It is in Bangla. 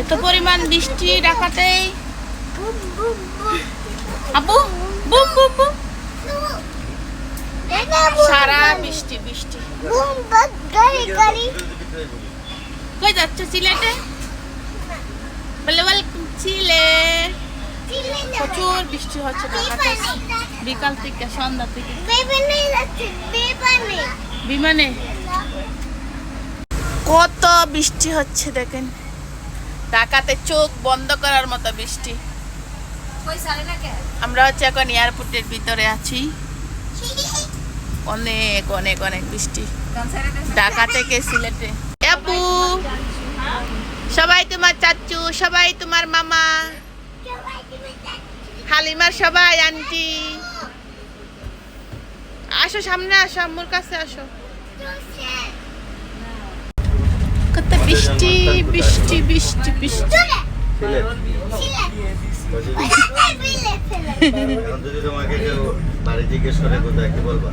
এত পরিমাণ বৃষ্টি বুম আপু, বুম বুম বুম। সারা বৃষ্টি বৃষ্টি। কই যাচ্ছ, সিলেটে? বলে ওয়েলকাম সিলেট। প্রচুর বৃষ্টি হচ্ছে ঢাকাতে বিকাল থেকে, সন্ধ্যা থেকে। বিমানে। কত বৃষ্টি হচ্ছে দেখেন। ঢাকাতে চোখ বন্ধ করার মতো বৃষ্টি। আমরা হচ্ছে এখন এয়ারপোর্টের ভিতরে আছি। অনেক অনেক অনেক বৃষ্টি। ঢাকা থেকে সিলেটে। আপু সবাই তোমার চাচু সবাই তোমার মামা। হালিমার সবাই আন্টি। আসো সামনে আসো আম্মুর কাছে আসো। কত বৃষ্টি বৃষ্টি বৃষ্টি বৃষ্টি এখন যদি তোমাকে কেউ বাড়ি জিজ্ঞেস করে কোথায় কি বলবা?